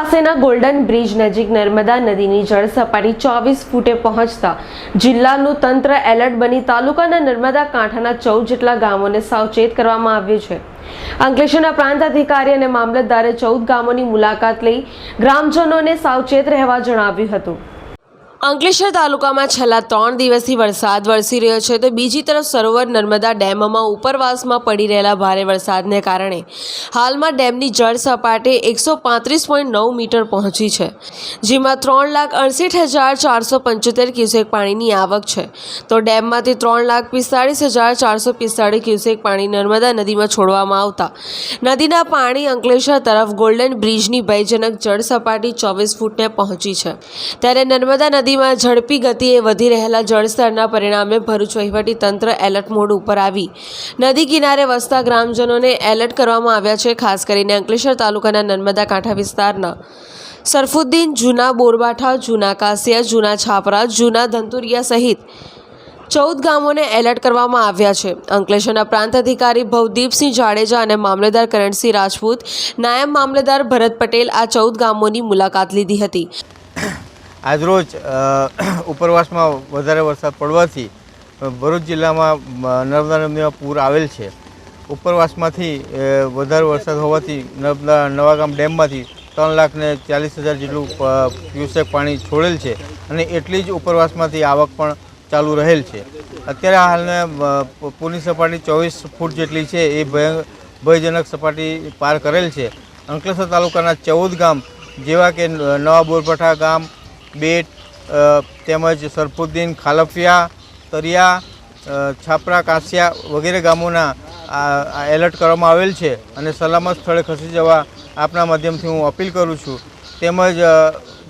પાસેના golden bridge નજીક નર્મદા નદીની જળ સપાટી ચોવીસ ફૂટે પહોંચતા જિલ્લાનું તંત્ર એલર્ટ બની તાલુકાના નર્મદા કાંઠાના ચૌદ જેટલા ગામોને સાવચેત કરવામાં આવ્યું છે. અંકલેશ્વરના પ્રાંત અધિકારી અને મામલતદારે ચૌદ ગામોની મુલાકાત લઈ ગ્રામજનોને સાવચેત રહેવા જણાવ્યું હતું. અંકલેશ્વર તાલુકામાં છેલ્લા ત્રણ દિવસથી વરસાદ વરસી રહ્યો છે તો બીજી તરફ સરોવર નર્મદા ડેમમાં ઉપરવાસમાં પડી રહેલા ભારે વરસાદને કારણે હાલમાં ડેમની જળ સપાટી એકસો પાંત્રીસ પોઈન્ટ નવ મીટર પહોંચી છે, જેમાં ત્રણ લાખ અડસઠ હજાર ચારસો પંચોતેર ક્યુસેક પાણીની આવક છે. તો ડેમમાંથી ત્રણ લાખ પિસ્તાળીસ હજાર ચારસો પિસ્તાળીસ ક્યુસેક પાણી નર્મદા નદીમાં છોડવામાં આવતા. નદીના પાણી અંકલેશ્વર તરફ ગોલ્ડન બ્રિજની ભયજનક જળ સપાટી ચોવીસ ફૂટને પહોંચી છે. ત્યારે નર્મદા નદીમાં ઝડપી ગતિએ વધી રહેલા જળસ્તરના પરિણામે ભરૂચ તંત્ર એલર્ટ મોડ ઉપર આવી. નદી કિનારે વસતા ગ્રામજનોને એલર્ટ કરવામાં આવ્યા છે, ખાસ કરીને અંકલેશ્વર તાલુકાના નર્મદા કાંઠા વિસ્તારના. સરફુદ્દીન, જૂના બોરબાઠા, જૂના કાસિયા, જૂના છાપરા, જૂના ધંતુરિયા સહિત ચૌદ ગામોને એલર્ટ કરવામાં આવ્યા છે. અંકલેશ્વરના પ્રાંત અધિકારી ભવદીપસિંહ જાડેજા અને મામલેદાર કરણસિંહ રાજપૂત, નાયબ મામલેદાર ભરત પટેલ આ ચૌદ ગામોની મુલાકાત લીધી હતી. આજરોજ ઉપરવાસમાં વધારે વરસાદ પડવાથી ભરૂચ જિલ્લામાં નર્મદા નદીમાં પૂર આવેલ છે. ઉપરવાસમાંથી વધારે વરસાદ હોવાથી નર્મદા નવાગામ ડેમમાંથી ત્રણ લાખ ને ચાલીસ હજાર જેટલું ક્યુસેક પાણી છોડેલ છે અને એટલી જ ઉપરવાસમાંથી આવક પણ ચાલુ રહેલ છે. અત્યારે હાલને પૂરની સપાટી ચોવીસ ફૂટ જેટલી છે એ ભય, ભયજનક સપાટી પાર કરેલ છે. અંકલેશ્વર તાલુકાના ચૌદ ગામ જેવા કે નવા બોરપઠા ગામ બેટ તેમજ સરફુદ્દીન ખાલફિયા, તરિયા છાપરા કાંસિયા વગેરે ગામોના એલર્ટ કરવામાં આવેલ છે અને સલામત સ્થળે ખસી જવા આપના માધ્યમથી હું અપીલ કરું છું. તેમજ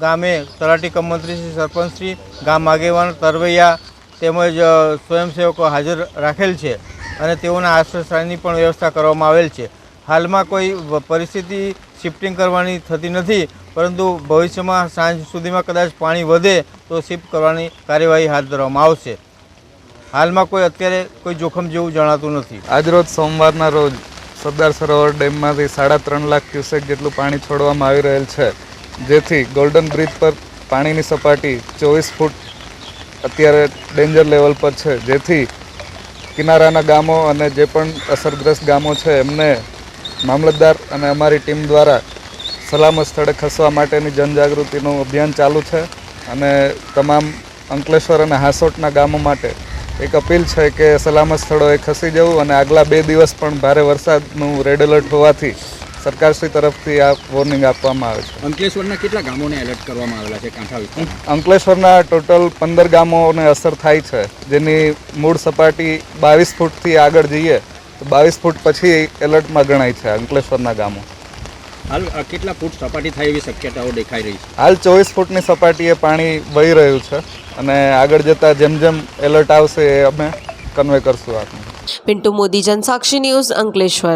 ગામે તલાટી કમ મંત્રી શ્રી સરપંચશ્રી, ગામ આગેવાન તરવૈયા તેમજ સ્વયંસેવકો હાજર રાખેલ છે અને તેઓના આશ્રયસ્થાનની પણ વ્યવસ્થા કરવામાં આવેલ છે. હાલમાં કોઈ પરિસ્થિતિ શિફ્ટિંગ કરવાની થતી નથી, પરંતુ ભવિષ્યમાં સાંજ સુધીમાં કદાચ પાણી વધે તો શિફ્ટ કરવાની કાર્યવાહી હાથ ધરવામાં આવશે. હાલમાં કોઈ અત્યારે કોઈ જોખમ જેવું જણાતું નથી. આજરોજ સોમવારના રોજ સરદાર સરોવર ડેમમાંથી સાડા ત્રણ લાખ ક્યુસેક જેટલું પાણી છોડવામાં આવી રહેલ છે, જેથી ગોલ્ડન બ્રિજ પર પાણીની સપાટી ચોવીસ ફૂટ અત્યારે ડેન્જર લેવલ પર છે, જેથી કિનારાના ગામો અને જે પણ અસરગ્રસ્ત ગામો છે, એમને મામલતદાર અને અમારી ટીમ દ્વારા સલામત સ્થળે ખસવા માટેની જનજાગૃતિનું અભિયાન ચાલુ છે અને તમામ અંકલેશ્વર અને હાસોટના ગામો માટે એક અપીલ છે કે સલામત સ્થળોએ ખસી જવું અને આગલા બે દિવસ પણ ભારે વરસાદનું રેડ એલર્ટ હોવાથી સરકારશ્રી તરફથી આ વોર્નિંગ આપવામાં આવે છે. અંકલેશ્વરના કેટલા ગામોને એલર્ટ કરવામાં આવેલા છે કાંઠા અંકલેશ્વરના ટોટલ પંદર ગામોને અસર થાય છે. જેની મૂળ સપાટી બાવીસ ફૂટથી આગળ જઈએ તો બાવીસ ફૂટ પછી એલર્ટમાં ગણાય છે અંકલેશ્વરના ગામો. હાલ કેટલા ફૂટ સપાટી થાય એવી શક્યતાઓ દેખાઈ રહી છે? હાલ ચોવીસ ફૂટની સપાટીએ પાણી વહી રહ્યું છે અને આગળ જતાં જેમ જેમ એલર્ટ આવશે એ અમે કન્વે કરશું આપને. પિન્ટુ મોદી જનસાક્ષી ન્યૂઝ અંકલેશ્વર.